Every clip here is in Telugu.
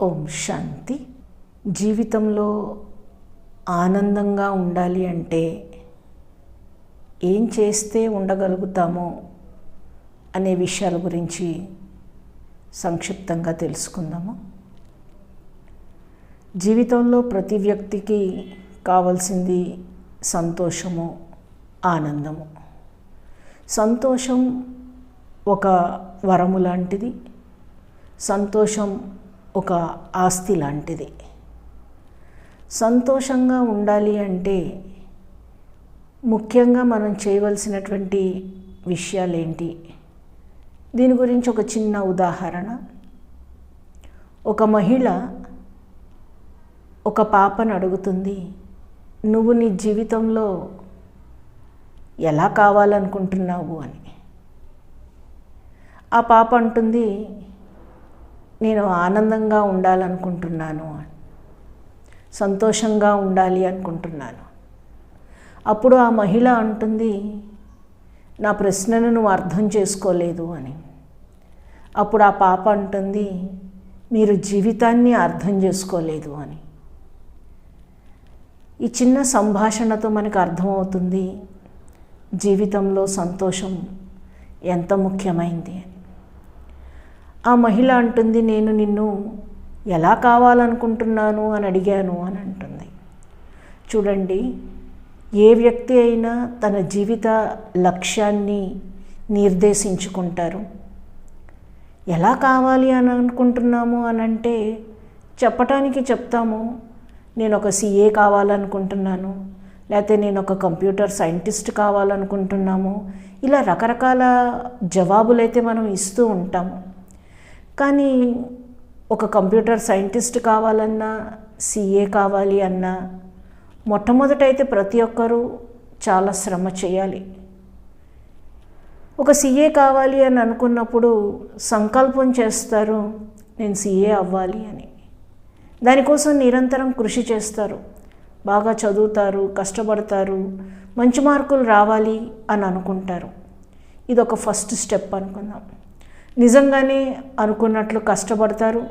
ఓం శాంతి. జీవితంలో ఆనందంగా ఉండాలి అంటే ఏం చేస్తే ఉండగలుగుతామో అనే విషయాల గురించి సంక్షిప్తంగా తెలుసుకుందాము. జీవితంలో ప్రతి వ్యక్తికి కావాల్సింది సంతోషము ఆనందము. సంతోషం ఒక వరము లాంటిది. సంతోషం ఒక ఆస్తి లాంటిది. సంతోషంగా ఉండాలి అంటే ముఖ్యంగా మనం చేయవలసినటువంటి విషయాలేంటి? దీని గురించి ఒక చిన్న ఉదాహరణ. ఒక మహిళ ఒక పాపను అడుగుతుంది నువ్వు నీ జీవితంలో ఎలా కావాలనుకుంటున్నావు? అని. ఆ పాప అంటుంది నేను ఆనందంగా ఉండాలనుకుంటున్నాను సంతోషంగా ఉండాలి అనుకుంటున్నాను. అప్పుడు ఆ మహిళ అంటుంది నా ప్రశ్నను నువ్వు అర్థం చేసుకోలేదు అని. అప్పుడు ఆ పాప అంటుంది మీరు జీవితాన్ని అర్థం చేసుకోలేదు అని. ఈ చిన్న సంభాషణతో మనకు అర్థమవుతుంది జీవితంలో సంతోషం ఎంత ముఖ్యమైంది అని. ఆ మహిళ అంటుంది నేను నిన్ను ఎలా కావాలనుకుంటున్నాను? అని అడిగాను అని అంటుంది. చూడండి ఏ వ్యక్తి అయినా తన జీవిత లక్ష్యాన్ని నిర్దేశించుకుంటారు. ఎలా కావాలి అని అనుకుంటున్నాము? అని అంటే చెప్పటానికి చెప్తాము. నేను ఒక సీఏ కావాలనుకుంటున్నాను లేకపోతే నేను ఒక కంప్యూటర్ సైంటిస్ట్ కావాలనుకుంటున్నాము. ఇలా రకరకాల జవాబులైతే మనం ఇస్తూ ఉంటాము. కానీ ఒక కంప్యూటర్ సైంటిస్ట్ కావాలన్నా సిఏ కావాలి అన్నా మొట్టమొదటైతే ప్రతి ఒక్కరూ చాలా శ్రమ చేయాలి. ఒక సిఏ కావాలి అని అనుకున్నప్పుడు సంకల్పం చేస్తారు నేను సిఏ అవ్వాలి అని. దానికోసం నిరంతరం కృషి చేస్తారు. బాగా చదువుతారు కష్టపడతారు మంచి మార్కులు రావాలి అని అనుకుంటారు. ఇది ఒక ఫస్ట్ స్టెప్ అనుకుందాం. నిజంగానే అనుకున్నట్లు కష్టపడతారు.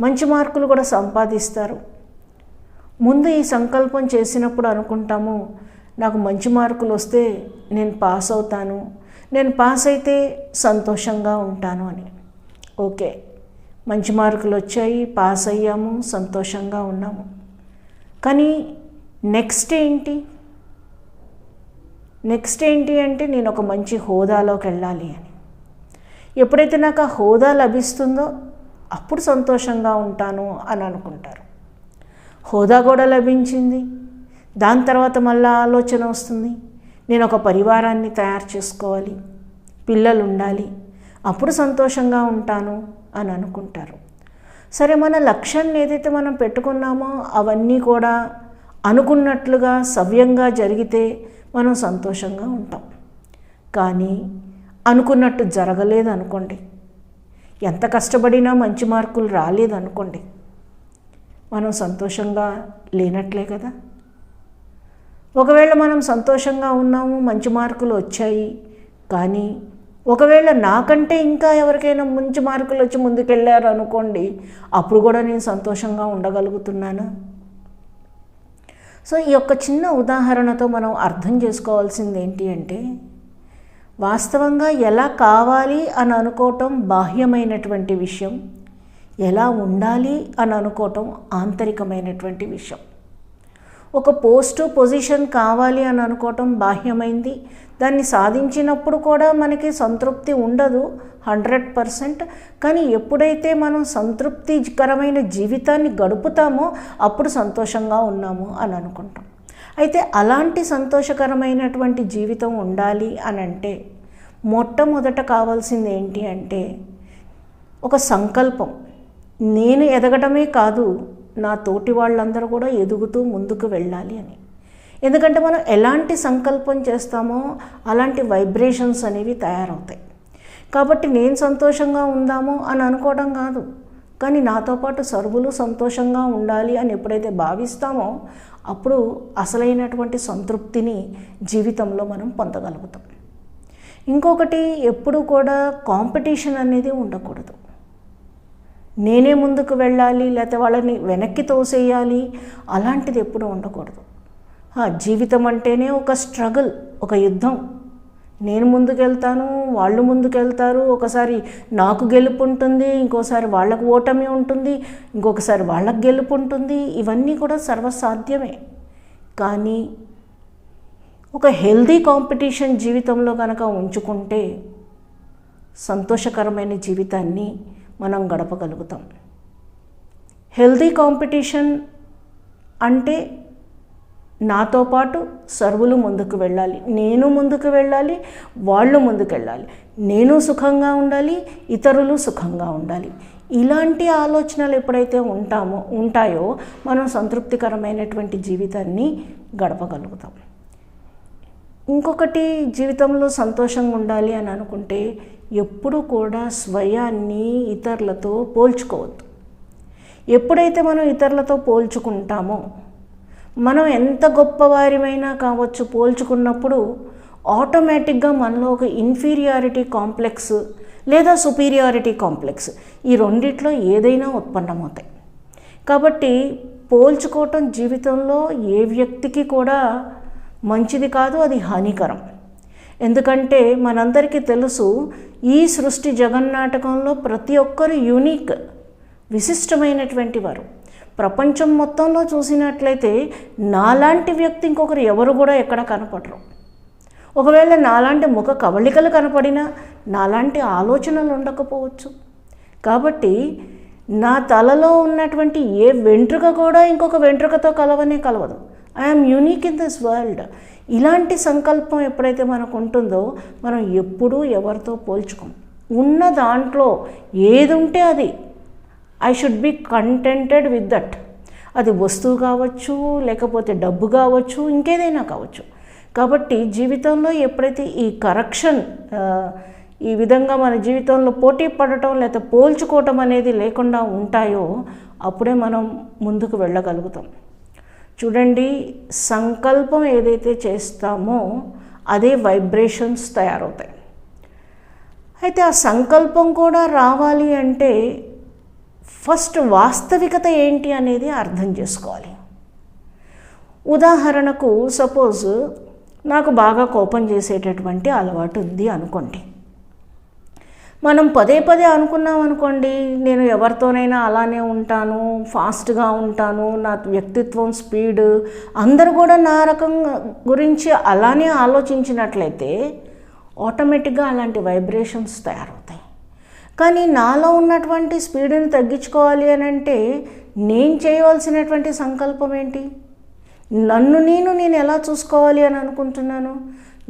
మంచి మార్కులు కూడా సంపాదిస్తారు. ముందు ఈ సంకల్పం చేసినప్పుడు అనుకుంటాము నాకు మంచి మార్కులు వస్తే నేను పాస్ అవుతాను నేను పాస్ అయితే సంతోషంగా ఉంటాను అని. ఓకే మంచి మార్కులు వచ్చాయి పాస్ అయ్యాము సంతోషంగా ఉన్నాము. కానీ నెక్స్ట్ ఏంటి? నెక్స్ట్ ఏంటి అంటే నేను ఒక మంచి హోదాలోకి వెళ్ళాలి అని. ఎప్పుడైతే నాకు ఆ హోదా లభిస్తుందో అప్పుడు సంతోషంగా ఉంటాను అని అనుకుంటారు. హోదా కూడా లభించింది. దాని తర్వాత మళ్ళీ ఆలోచన వస్తుంది. నేను ఒక పరివారాన్ని తయారు చేసుకోవాలి. పిల్లలు ఉండాలి. అప్పుడు సంతోషంగా ఉంటాను అని అనుకుంటారు. సరే మన లక్ష్యాన్ని ఏదైతే మనం పెట్టుకున్నామో అవన్నీ కూడా అనుకున్నట్లుగా సవ్యంగా జరిగితే మనం సంతోషంగా ఉంటాం. కానీ అనుకున్నట్టు జరగలేదు అనుకోండి ఎంత కష్టపడినా మంచి మార్కులు రాలేదు అనుకోండి మనం సంతోషంగా లేనట్లే కదా. ఒకవేళ మనం సంతోషంగా ఉన్నాము మంచి మార్కులు వచ్చాయి కానీ ఒకవేళ నాకంటే ఇంకా ఎవరికైనా మంచి మార్కులు వచ్చి ముందుకెళ్ళారు అనుకోండి అప్పుడు కూడా నేను సంతోషంగా ఉండగలుగుతున్నానా? సో ఈ యొక్క చిన్న ఉదాహరణతో మనం అర్థం చేసుకోవాల్సింది ఏంటి అంటే వాస్తవంగా ఎలా కావాలి అని అనుకోవటం బాహ్యమైనటువంటి విషయం. ఎలా ఉండాలి అని అనుకోవటం ఆంతరికమైనటువంటి విషయం. ఒక పోస్టు పొజిషన్ కావాలి అని అనుకోవటం బాహ్యమైంది. దాన్ని సాధించినప్పుడు కూడా మనకి సంతృప్తి ఉండదు హండ్రెడ్ పర్సెంట్. కానీ ఎప్పుడైతే మనం సంతృప్తికరమైన జీవితాన్ని గడుపుతామో అప్పుడు సంతోషంగా ఉన్నాము అని అనుకుంటాం. అయితే అలాంటి సంతోషకరమైనటువంటి జీవితం ఉండాలి అని అంటే మొట్టమొదట కావాల్సింది ఏంటి అంటే ఒక సంకల్పం. నేను ఎదగటమే కాదు నా తోటి వాళ్ళందరూ కూడా ఎదుగుతూ ముందుకు వెళ్ళాలి అని. ఎందుకంటే మనం ఎలాంటి సంకల్పం చేస్తామో అలాంటి వైబ్రేషన్స్ అనేవి తయారవుతాయి. కాబట్టి నేను సంతోషంగా ఉందామో అని అనుకోవడం కాదు. కానీ నాతో పాటు సర్వులు సంతోషంగా ఉండాలి అని ఎప్పుడైతే భావిస్తామో అప్పుడు అసలైనటువంటి సంతృప్తిని జీవితంలో మనం పొందగలుగుతాం. ఇంకొకటి ఎప్పుడు కూడా కాంపిటీషన్ అనేది ఉండకూడదు. నేనే ముందుకు వెళ్ళాలి లేకపోతే వాళ్ళని వెనక్కి తోసేయాలి అలాంటిది ఎప్పుడూ ఉండకూడదు. జీవితం అంటేనే ఒక స్ట్రగుల్ ఒక యుద్ధం. నేను ముందుకెళ్తాను వాళ్ళు ముందుకెళ్తారు. ఒకసారి నాకు గెలుపు ఉంటుంది ఇంకోసారి వాళ్ళకు ఓటమి ఉంటుంది ఇంకొకసారి వాళ్ళకు గెలుపు ఉంటుంది. ఇవన్నీ కూడా సర్వసాధ్యమే. కానీ ఒక హెల్దీ కాంపిటీషన్ జీవితంలో కనుక ఉంచుకుంటే సంతోషకరమైన జీవితాన్ని మనం గడపగలుగుతాం. హెల్దీ కాంపిటీషన్ అంటే నాతో పాటు సర్వులు ముందుకు వెళ్ళాలి. నేను ముందుకు వెళ్ళాలి వాళ్ళు ముందుకు వెళ్ళాలి. నేను సుఖంగా ఉండాలి ఇతరులు సుఖంగా ఉండాలి. ఇలాంటి ఆలోచనలు ఎప్పుడైతే ఉంటామో ఉంటాయో మనం సంతృప్తికరమైనటువంటి జీవితాన్ని గడపగలుగుతాం. ఇంకొకటి జీవితంలో సంతోషంగా ఉండాలి అని అనుకుంటే ఎప్పుడు కూడా స్వయాన్ని ఇతరులతో పోల్చుకోవద్దు. ఎప్పుడైతే మనం ఇతరులతో పోల్చుకుంటామో మనం ఎంత గొప్పవారిమైనా కావచ్చు పోల్చుకున్నప్పుడు ఆటోమేటిక్గా మనలో ఒక ఇన్ఫీరియారిటీ కాంప్లెక్స్ లేదా సుపీరియారిటీ కాంప్లెక్స్ ఈ రెండిట్లో ఏదైనా ఉత్పన్నమవుతాయి. కాబట్టి పోల్చుకోవటం జీవితంలో ఏ వ్యక్తికి కూడా మంచిది కాదు అది హానికరం. ఎందుకంటే మనందరికీ తెలుసు ఈ సృష్టి జగన్నాటకంలో ప్రతి ఒక్కరు యూనిక్ విశిష్టమైనటువంటి వారు. ప్రపంచం మొత్తంలో చూసినట్లయితే నాలాంటి వ్యక్తి ఇంకొకరు ఎవరు కూడా ఎక్కడ కనపడరు. ఒకవేళ నాలాంటి ముఖ కవళికలు కనపడినా నాలాంటి ఆలోచనలు ఉండకపోవచ్చు. కాబట్టి నా తలలో ఉన్నటువంటి ఏ వెంట్రుక కూడా ఇంకొక వెంట్రుకతో కలవనే కలవదు. I'm unique in this world ఇలాంటి సంకల్పం ఎప్పుడైతే మనకు ఉంటుందో మనం ఎప్పుడూ ఎవరితో పోల్చుకోం ఉన్న దాంట్లో ఏది ఉంటే అది. I should be contented with that అది వస్తువు కావచ్చు లేకపోతే డబ్బు కావచ్చు ఇంకేదైనా కావచ్చు. కాబట్టి జీవితంలో ఎప్పుడైతే ఈ కరెక్షన్ ఈ విధంగా మన జీవితంలో పోటీ పడటం లేదా పోల్చుకోవటం అనేది లేకుండా ఉంటాయో అప్పుడే మనం ముందుకు వెళ్ళగలుగుతాం. చూడండి సంకల్పం ఏదైతే చేస్తామో అదే వైబ్రేషన్స్ తయారవుతాయి. అయితే ఆ సంకల్పం కూడా రావాలి అంటే ఫస్ట్ వాస్తవికత ఏంటి అనేది అర్థం చేసుకోవాలి. ఉదాహరణకు సపోజ్ నాకు బాగా కోపం చేసేటటువంటి అలవాటు ఉంది అనుకోండి. మనం పదే పదే అనుకున్నాం అనుకోండి నేను ఎవరితోనైనా అలానే ఉంటాను ఫాస్ట్గా ఉంటాను నా వ్యక్తిత్వం స్పీడ్ అందరూ కూడా నా రకం గురించి అలానే ఆలోచించినట్లయితే ఆటోమేటిక్గా అలాంటి వైబ్రేషన్స్ తయారవుతాయి. కానీ నాలో ఉన్నటువంటి స్పీడ్ని తగ్గించుకోవాలి అని అంటే నేను చేయవలసినటువంటి సంకల్పం ఏంటి? నన్ను నేను నేను ఎలా చూసుకోవాలి అని అనుకుంటున్నాను?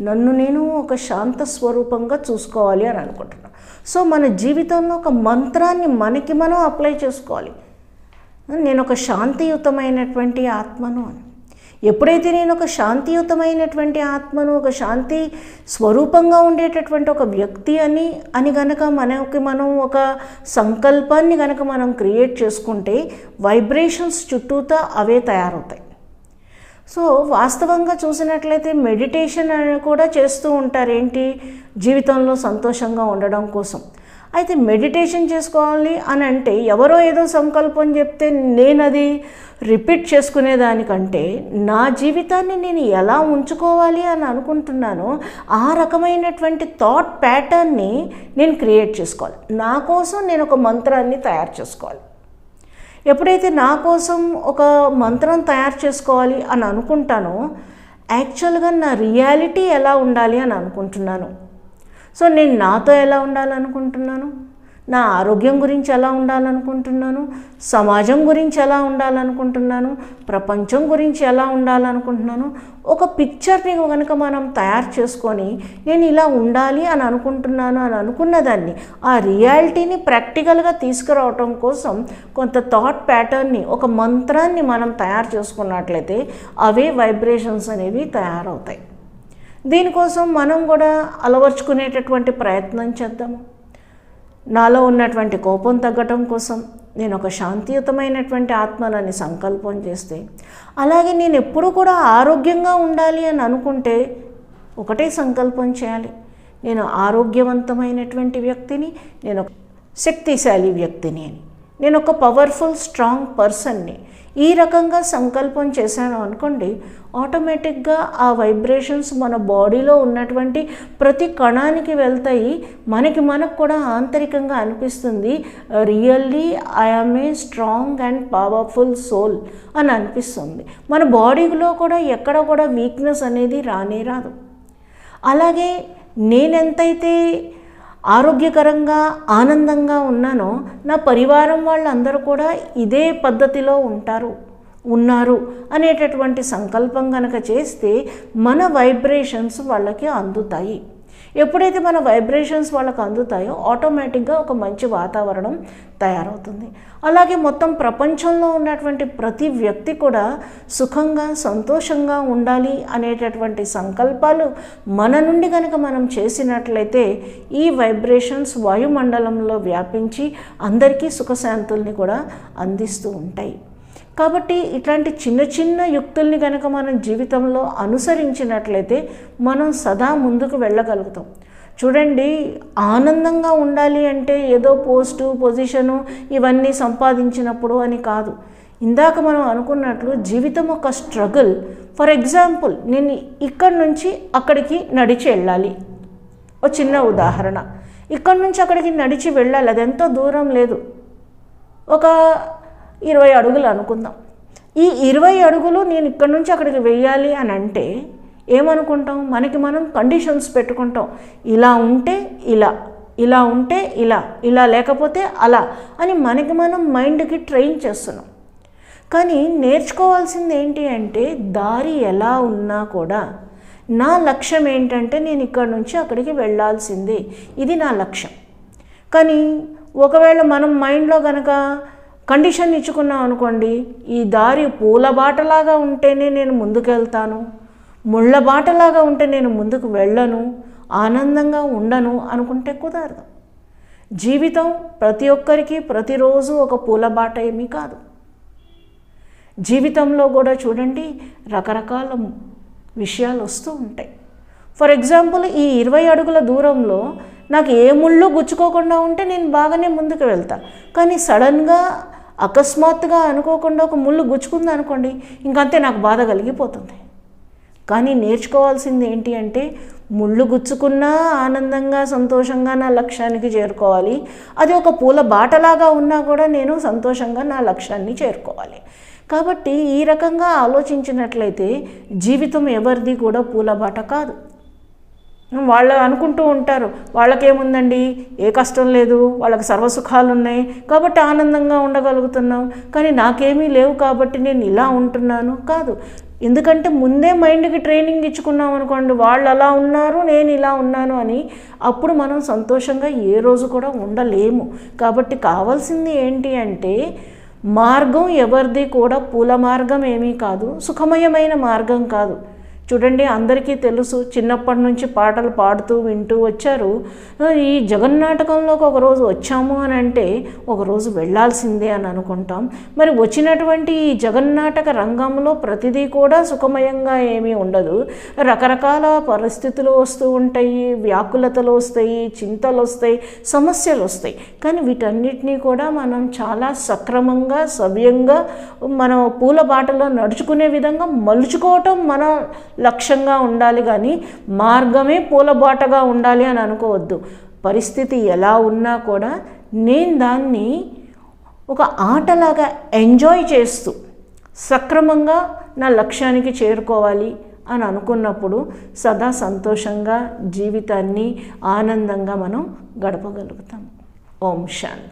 నన్ను నేను ఒక శాంత స్వరూపంగా చూసుకోవాలి అని అనుకుంటున్నాను. సో మన జీవితంలో ఒక మంత్రాన్ని మనకి మనం అప్లై చేసుకోవాలి. నేను ఒక శాంతియుతమైనటువంటి ఆత్మను అని. ఎప్పుడైతే నేను ఒక శాంతియుతమైనటువంటి ఆత్మను ఒక శాంతి స్వరూపంగా ఉండేటటువంటి ఒక వ్యక్తి అని అని గనక మనకి మనం ఒక సంకల్పాన్ని గనక మనం క్రియేట్ చేసుకుంటే వైబ్రేషన్స్ చుట్టూతా అవే తయారవుతాయి. సో వాస్తవంగా చూసినట్లయితే మెడిటేషన్ కూడా చేస్తూ ఉంటారు ఏంటి జీవితంలో సంతోషంగా ఉండడం కోసం. అయితే మెడిటేషన్ చేసుకోవాలి అని అంటే ఎవరో ఏదో సంకల్పం చెప్తే నేను అది రిపీట్ చేసుకునేదానికంటే నా జీవితాన్ని నేను ఎలా ఉంచుకోవాలి అని అనుకుంటున్నానో ఆ రకమైనటువంటి థాట్ ప్యాటర్న్ని నేను క్రియేట్ చేసుకోవాలి. నా కోసం నేను ఒక మంత్రాన్ని తయారు చేసుకోవాలి. ఎప్పుడైతే నా కోసం ఒక మంత్రం తయారు చేసుకోవాలి అని అనుకుంటానో యాక్చువల్గా నా రియాలిటీ ఎలా ఉండాలి అని అనుకుంటున్నాను. సో నేను నాతో ఎలా ఉండాలనుకుంటున్నాను? నా ఆరోగ్యం గురించి ఎలా ఉండాలనుకుంటున్నాను? సమాజం గురించి ఎలా ఉండాలనుకుంటున్నాను? ప్రపంచం గురించి ఎలా ఉండాలనుకుంటున్నాను? ఒక పిక్చర్ని కనుక మనం తయారు చేసుకొని నేను ఇలా ఉండాలి అని అనుకుంటున్నాను అని అనుకున్న దాన్ని ఆ రియాలిటీని ప్రాక్టికల్గా తీసుకురావటం కోసం కొంత థాట్ ప్యాటర్న్ని ఒక మంత్రాన్ని మనం తయారు చేసుకున్నట్లయితే అవే వైబ్రేషన్స్ అనేవి తయారవుతాయి. దీనికోసం మనం కూడా అలవర్చుకునేటటువంటి ప్రయత్నం చేద్దాము. నాలో ఉన్నటువంటి కోపం తగ్గటం కోసం నేను ఒక శాంతియుతమైనటువంటి ఆత్మనని సంకల్పం చేస్తే అలాగే నేను ఎప్పుడూ కూడా ఆరోగ్యంగా ఉండాలి అని అనుకుంటే ఒకటే సంకల్పం చేయాలి. నేను ఆరోగ్యవంతమైనటువంటి వ్యక్తిని నేను శక్తిశాలి వ్యక్తిని అని. నేను ఒక పవర్ఫుల్ స్ట్రాంగ్ పర్సన్ని ఈ రకంగా సంకల్పం చేశాను అనుకోండి ఆటోమేటిక్గా ఆ వైబ్రేషన్స్ మన బాడీలో ఉన్నటువంటి ప్రతి కణానికి వెళ్తాయి. మనకి మనకు కూడా ఆంతరికంగా అనిపిస్తుంది. Really I am a strong and powerful soul అని అనిపిస్తుంది. మన బాడీలో కూడా ఎక్కడ కూడా వీక్నెస్ అనేది రానే రాదు. అలాగే నేనెంతైతే ఆరోగ్యకరంగా ఆనందంగా ఉన్నానో నా పరివారం వాళ్ళందరూ కూడా ఇదే పద్ధతిలో ఉంటారు ఉన్నారు అనేటటువంటి సంకల్పం కనుక చేస్తే మన వైబ్రేషన్స్ వాళ్ళకి అందుతాయి. ఎప్పుడైతే మన వైబ్రేషన్స్ వాళ్ళకు అందుతాయో ఆటోమేటిక్గా ఒక మంచి వాతావరణం తయారవుతుంది. అలాగే మొత్తం ప్రపంచంలో ఉన్నటువంటి ప్రతి వ్యక్తి కూడా సుఖంగా సంతోషంగా ఉండాలి అనేటటువంటి సంకల్పాలు మన నుండి కనుక మనం చేసినట్లయితే ఈ వైబ్రేషన్స్ వాయుమండలంలో వ్యాపించి అందరికీ సుఖశాంతుల్ని కూడా అందిస్తూ ఉంటాయి. కాబట్టి ఇట్లాంటి చిన్న చిన్న యుక్తుల్ని కనుక మనం జీవితంలో అనుసరించినట్లయితే మనం సదా ముందుకు వెళ్ళగలుగుతాం. చూడండి ఆనందంగా ఉండాలి అంటే ఏదో పోస్టు పొజిషను ఇవన్నీ సంపాదించినప్పుడు అని కాదు. ఇందాక మనం అనుకున్నట్లు జీవితం ఒక స్ట్రగుల్. ఫర్ ఎగ్జాంపుల్ నేను ఇక్కడి నుంచి అక్కడికి నడిచి వెళ్ళాలి. ఒక చిన్న ఉదాహరణ. ఇక్కడి నుంచి అక్కడికి నడిచి వెళ్ళాలి అది ఎంతో దూరం లేదు. ఒక ఇరవై అడుగులు అనుకుందాం. ఈ ఇరవై అడుగులు నేను ఇక్కడి నుంచి అక్కడికి వెయ్యాలి అని అంటే ఏమనుకుంటాం? మనకి మనం కండిషన్స్ పెట్టుకుంటాం. ఇలా ఉంటే ఇలా ఇలా ఉంటే ఇలా ఇలా లేకపోతే అలా అని మనకి మనం మైండ్కి ట్రైన్ చేస్తున్నాం. కానీ నేర్చుకోవాల్సింది ఏంటి అంటే దారి ఎలా ఉన్నా కూడా నా లక్ష్యం ఏంటంటే నేను ఇక్కడ నుంచి అక్కడికి వెళ్ళాల్సిందే. ఇది నా లక్ష్యం. కానీ ఒకవేళ మనం మైండ్లో కనుక కండిషన్ ఇచ్చుకున్నాం అనుకోండి ఈ దారి పూల బాటలాగా ఉంటేనే నేను ముందుకెళ్తాను. ముళ్ళ బాటలాగా ఉంటే నేను ముందుకు వెళ్ళను ఆనందంగా ఉండను అనుకుంటే కుదరదు. జీవితం ప్రతి ఒక్కరికి ప్రతిరోజు ఒక పూల బాట ఏమీ కాదు. జీవితంలో కూడా చూడండి రకరకాల విషయాలు వస్తూ ఉంటాయి. ఫర్ ఎగ్జాంపుల్ ఈ ఇరవై అడుగుల దూరంలో నాకు ఏ ముళ్ళు గుచ్చుకోకుండా ఉంటే నేను బాగానే ముందుకు వెళ్తా. కానీ సడన్గా అకస్మాత్తుగా అనుకోకుండా ఒక ముళ్ళు గుచ్చుకుంది అనుకోండి ఇంకంతే నాకు బాధ కలిగిపోతుంది. కానీ నేర్చుకోవాల్సింది ఏంటి అంటే ముళ్ళు గుచ్చుకున్నా ఆనందంగా సంతోషంగా నా లక్ష్యానికి చేరుకోవాలి. అది ఒక పూల బాటలాగా ఉన్నా కూడా నేను సంతోషంగా నా లక్ష్యాన్ని చేరుకోవాలి. కాబట్టి ఈ రకంగా ఆలోచించినట్లయితే జీవితం ఎవరిది కూడా పూల బాట కాదు. వాళ్ళు అనుకుంటూ ఉంటారు. వాళ్ళకేముందండి? ఏ కష్టం లేదు. వాళ్ళకి సర్వసుఖాలు ఉన్నాయి కాబట్టి ఆనందంగా ఉండగలుగుతున్నాం. కానీ నాకేమీ లేవు కాబట్టి నేను ఇలా ఉంటున్నాను. కాదు. ఎందుకంటే ముందే మైండ్కి ట్రైనింగ్ ఇచ్చుకున్నాం అనుకోండి వాళ్ళు అలా ఉన్నారు నేను ఇలా ఉన్నాను అని అప్పుడు మనం సంతోషంగా ఏ రోజు కూడా ఉండలేము. కాబట్టి కావాల్సింది ఏంటి అంటే మార్గం ఎవరిది కూడా పూల మార్గం ఏమీ కాదు. సుఖమయమైన మార్గం కాదు. చూడండి అందరికీ తెలుసు చిన్నప్పటి నుంచి పాటలు పాడుతూ వింటూ వచ్చారు. ఈ జగన్నాటకంలోకి ఒకరోజు వచ్చాము అని అంటే ఒకరోజు వెళ్ళాల్సిందే అని అనుకుంటాం. మరి వచ్చినటువంటి ఈ జగన్నాటక రంగంలో ప్రతిదీ కూడా సుఖమయంగా ఏమీ ఉండదు. రకరకాల పరిస్థితులు వస్తూ ఉంటాయి వ్యాకులతలు వస్తాయి చింతలు వస్తాయి సమస్యలు వస్తాయి. కానీ వీటన్నిటినీ కూడా మనం చాలా సక్రమంగా సవ్యంగా మనం పూల బాటలో నడుచుకునే విధంగా మలుచుకోవటం మన లక్ష్యంగా ఉండాలి కానీ మార్గమే పూలబాటగా ఉండాలి అని అనుకోవద్దు. పరిస్థితి ఎలా ఉన్నా కూడా నేను దాన్ని ఒక ఆటలాగా ఎంజాయ్ చేస్తూ సక్రమంగా నా లక్ష్యానికి చేరుకోవాలి అని అనుకున్నప్పుడు సదా సంతోషంగా జీవితాన్ని ఆనందంగా మనం గడపగలుగుతాం. ఓం శాంతి.